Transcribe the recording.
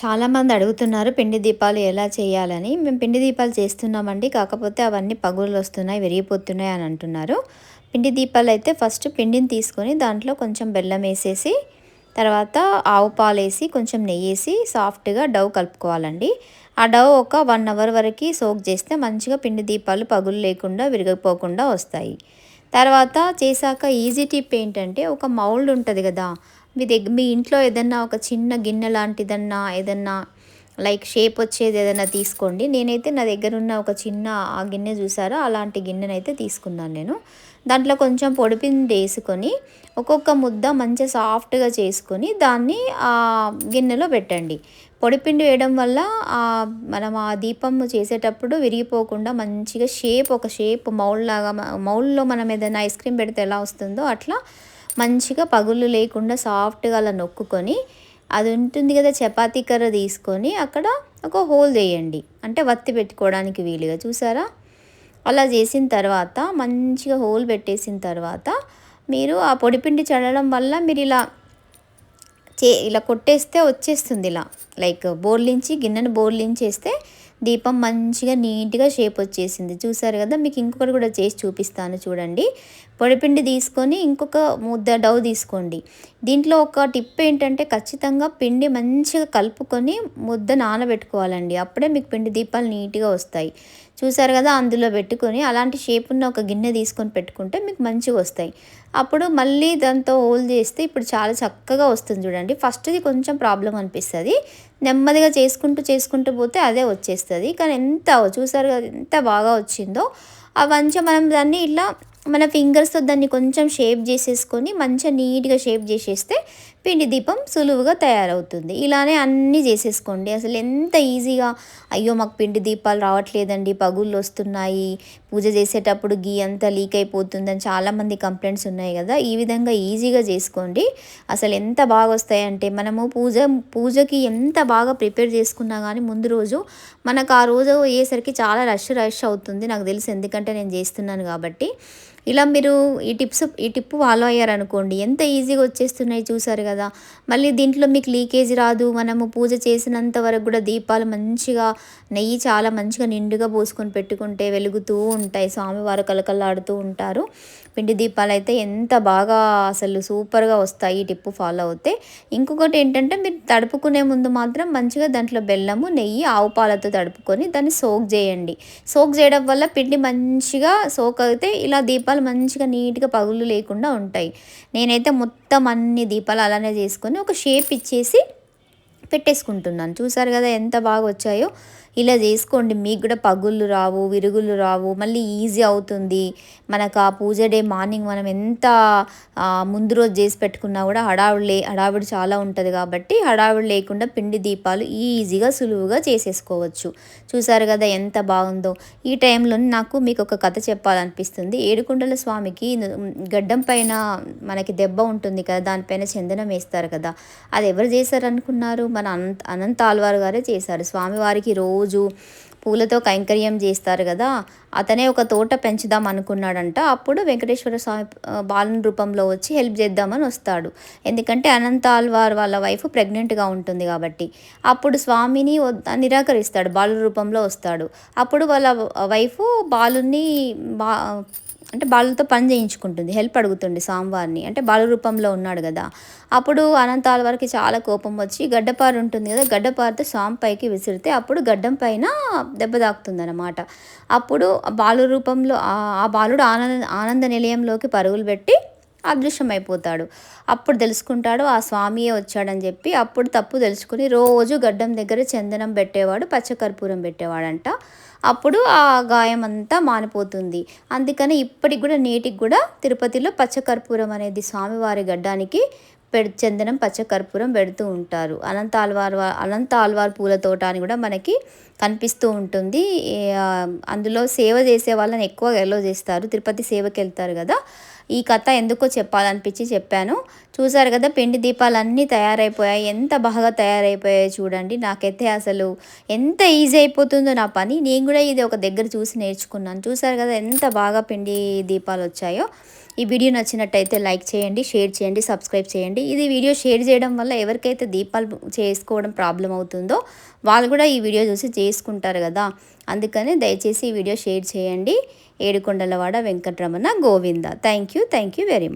చాలామంది అడుగుతున్నారు పిండి దీపాలు ఎలా చేయాలని? మేము పిండి దీపాలు చేస్తున్నామండి కాకపోతే అవన్నీ పగులు వస్తున్నాయి విరిగిపోతున్నాయి అని అంటున్నారు. పిండి దీపాలు అయితే ఫస్ట్ పిండిని తీసుకొని దాంట్లో కొంచెం బెల్లం వేసేసి తర్వాత ఆవు పాలు వేసి కొంచెం నెయ్యి వేసి సాఫ్ట్గా డవ్ కలుపుకోవాలండి. ఆ డవ్ ఒక వన్ అవర్ వరకు సోక్ చేస్తే మంచిగా పిండి దీపాలు పగులు లేకుండా విరిగిపోకుండా వస్తాయి. తర్వాత చేశాక ఈజీ టిప్ ఏంటంటే ఒక మౌల్డ్ ఉంటుంది కదా మీ దగ్గర మీ ఇంట్లో ఏదన్నా ఒక చిన్న గిన్నె లాంటిదన్నా ఏదన్నా లైక్ షేప్ వచ్చేది ఏదైనా తీసుకోండి. నేనైతే నా దగ్గర ఉన్న ఒక చిన్న ఆ గిన్నె చూసారో? అలాంటి గిన్నెనైతే తీసుకున్నాను నేను. దాంట్లో కొంచెం పొడిపిండి వేసుకొని ఒక్కొక్క ముద్ద మంచిగా సాఫ్ట్గా చేసుకొని దాన్ని ఆ గిన్నెలో పెట్టండి. పొడిపిండి వేయడం వల్ల మనం ఆ దీపం చేసేటప్పుడు విరిగిపోకుండా మంచిగా షేప్ ఒక షేప్ మౌల్ లాగా మౌల్లో మనం ఏదైనా ఐస్ క్రీమ్ పెడితే ఎలా వస్తుందో అట్లా మంచిగా పగుళ్ళు లేకుండా సాఫ్ట్గా అలా నొక్కుకొని అది ఉంటుంది కదా చపాతీ కర్ర తీసుకొని అక్కడ ఒక హోల్ చేయండి. అంటే వత్తి పెట్టుకోవడానికి వీలుగా చూసారా? అలా చేసిన తర్వాత మంచిగా హోల్ పెట్టేసిన తర్వాత మీరు ఆ పొడిపిండి చల్లడం వల్ల మీరు ఇలా చే ఇలా కొట్టేస్తే వచ్చేస్తుంది ఇలా. లైక్ బోర్లించి గిన్నెను బోర్లించేస్తే దీపం మంచిగా నీట్గా షేప్ వచ్చేసింది. చూసారు కదా మీకు ఇంకొకటి కూడా చేసి చూపిస్తాను చూడండి. పొడిపిండి తీసుకొని ఇంకొక ముద్ద డవ్ తీసుకోండి. దీంట్లో ఒక టిప్ ఏంటంటే ఖచ్చితంగా పిండి మంచిగా కలుపుకొని ముద్ద నానబెట్టుకోవాలండి. అప్పుడే మీకు పిండి దీపాలు నీట్గా వస్తాయి. చూసారు కదా అందులో పెట్టుకొని అలాంటి షేప్ ఉన్న ఒక గిన్నె తీసుకొని పెట్టుకుంటే మీకు మంచిగా వస్తాయి. అప్పుడు మళ్ళీ దాంతో హోల్ చేస్తే ఇప్పుడు చాలా చక్కగా వస్తుంది చూడండి. ఫస్ట్ది కొంచెం ప్రాబ్లం అనిపిస్తుంది. నెమ్మదిగా చేసుకుంటూ చేసుకుంటూ పోతే అదే వచ్చేస్తుంది. కానీ ఎంత చూసారు కదా ఎంత బాగా వచ్చిందో ఆ మంచిగా మనం దాన్ని ఇట్లా మన ఫింగర్స్తో దాన్ని కొంచెం షేప్ చేసేసుకొని మంచిగా నీట్గా షేప్ చేసేస్తే పిండి దీపం సులువుగా తయారవుతుంది. ఇలానే అన్నీ చేసేసుకోండి. అసలు ఎంత ఈజీగా. అయ్యో మాకు పిండి దీపాలు రావట్లేదండి పగుళ్ళు వస్తున్నాయి. పూజ చేసేటప్పుడు గీ అంతా లీక్ అయిపోతుందని చాలామంది కంప్లైంట్స్ ఉన్నాయి కదా. ఈ విధంగా ఈజీగా చేసుకోండి. అసలు ఎంత బాగా వస్తాయంటే మనము పూజ పూజకి ఎంత బాగా ప్రిపేర్ చేసుకున్నా కానీ ముందు రోజు మనకు ఆ రోజు అయ్యేసరికి చాలా రష్ రష్ అవుతుంది. నాకు తెలుసు ఎందుకంటే నేను చేస్తున్నాను కాబట్టి ఇలా మీరు ఈ టిప్స్ ఈ టిప్ ఫాలో అయ్యారనుకోండి ఎంత ఈజీగా వచ్చేస్తున్నాయి చూసారు కదా. మళ్ళీ దీంట్లో మీకు లీకేజ్ రాదు మనము పూజ చేసినంత వరకు కూడా దీపాలు మంచిగా నెయ్యి చాలా మంచిగా నిండుగా పోసుకొని పెట్టుకుంటే వెలుగుతూ ఉంటాయి. స్వామివారు కలకల్లాడుతూ ఉంటారు. పిండి దీపాలు అయితే ఎంత బాగా అసలు సూపర్గా వస్తాయి ఈ టిప్పు ఫాలో అవుతే ఇంకొకటి ఏంటంటే మీరు తడుపుకునే ముందు మాత్రం మంచిగా దాంట్లో బెల్లము నెయ్యి ఆవు పాలతో తడుపుకొని దాన్ని సోక్ చేయండి. సోక్ చేయడం వల్ల పిండి మంచిగా సోక్ అయితే ఇలా దీపాలు మంచిగా నీట్గా పగులు లేకుండా ఉంటాయి. నేనైతే మొత్తం అన్ని దీపాలు అలానే చేసుకొని ఒక షేప్ ఇచ్చేసి పెట్టేసుకుంటున్నాను. చూసారు కదా ఎంత బాగా వచ్చాయో. ఇలా చేసుకోండి. మీకు కూడా పగుళ్ళు రావు విరుగులు రావు. మళ్ళీ ఈజీ అవుతుంది. మనకు ఆ పూజ డే మార్నింగ్ మనం ఎంత ముందు రోజు చేసి పెట్టుకున్నా కూడా హడావుడి లే హడావుడి చాలా ఉంటుంది కాబట్టి హడావుడి లేకుండా పిండి దీపాలు ఈజీగా సులువుగా చేసేసుకోవచ్చు. చూసారు కదా ఎంత బాగుందో. ఈ టైంలో నాకు మీకు ఒక కథ చెప్పాలనిపిస్తుంది. ఏడుకుండల స్వామికి గడ్డం పైన మనకి దెబ్బ ఉంటుంది కదా దానిపైన చందనం వేస్తారు కదా. అది ఎవరు చేశారనుకున్నారు? మన అనంత అనంత ఆల్వారు గారే చేశారు. స్వామివారికి రోజు రోజు పూలతో కైంకర్యం చేస్తారు కదా అతనే ఒక తోట పెంచుదాం అనుకున్నాడంట. అప్పుడు వెంకటేశ్వర స్వామి బాలన రూపంలో వచ్చి హెల్ప్ చేద్దామని వస్తాడు. ఎందుకంటే అనంత ఆల్వార్ వాళ్ళ వైఫ్ ప్రెగ్నెంట్గా ఉంటుంది కాబట్టి. అప్పుడు స్వామిని నిరాకరిస్తాడు బాలు రూపంలో వస్తాడు. అప్పుడు వాళ్ళ వైఫ్ బాలుని బా అంటే బాలుతో పని చేయించుకుంటుంది హెల్ప్ అడుగుతుంది సాంబార్ని అంటే బాలు రూపంలో ఉన్నాడు కదా. అప్పుడు అనంతాల వరకు చాలా కోపం వచ్చి గడ్డపారు ఉంటుంది కదా గడ్డపారుతో స్వామి పైకి విసిరితే అప్పుడు గడ్డం పైన దెబ్బ తాకుతుంది అనమాట అప్పుడు బాలు రూపంలో ఆ బాలుడు ఆనంద ఆనంద నిలయంలోకి పరుగులు పెట్టి అదృశ్యమైపోతాడు. అప్పుడు తెలుసుకుంటాడు ఆ స్వామియే వచ్చాడని చెప్పి అప్పుడు తప్పు తెలుసుకుని రోజు గడ్డం దగ్గర చందనం పెట్టేవాడు పచ్చకర్పూరం పెట్టేవాడంట. అప్పుడు ఆ గాయం అంతా మానిపోతుంది. అందుకని ఇప్పటికి కూడా నేటికి కూడా తిరుపతిలో పచ్చకర్పూరం అనేది స్వామివారి గడ్డానికి పెడు చందనం పచ్చకర్పూరం పెడుతూ ఉంటారు. అనంత ఆల్వార్ అనంత ఆల్వార్ పూల తోట అని కూడా మనకి కనిపిస్తూ ఉంటుంది. అందులో సేవ చేసే వాళ్ళని ఎక్కువ ఎలో చేస్తారు. తిరుపతి సేవకి వెళ్తారు కదా. ఈ కథ ఎందుకో చెప్పాలనిపించి చెప్పాను. చూసారు కదా పిండి దీపాలు అన్నీ తయారైపోయాయి. ఎంత బాగా తయారైపోయాయి చూడండి. నాకైతే అసలు ఎంత ఈజీ అయిపోతుందో నా పని. నేను కూడా ఇది ఒక దగ్గర చూసి నేర్చుకున్నాను. చూసారు కదా ఎంత బాగా పిండి దీపాలు వచ్చాయో. ఈ వీడియో నచ్చినట్టయితే లైక్ చేయండి షేర్ చేయండి సబ్స్క్రైబ్ చేయండి. ఇది వీడియో షేర్ చేయడం వల్ల ఎవరికైతే దీపాలు చేసుకోవడం ప్రాబ్లం అవుతుందో వాళ్ళు కూడా ఈ వీడియో చూసి చేసుకుంటారు కదా. అందుకని దయచేసి ఈ వీడియో షేర్ చేయండి. Edukondalavada Venkataramana Govinda. Thank you thank you very much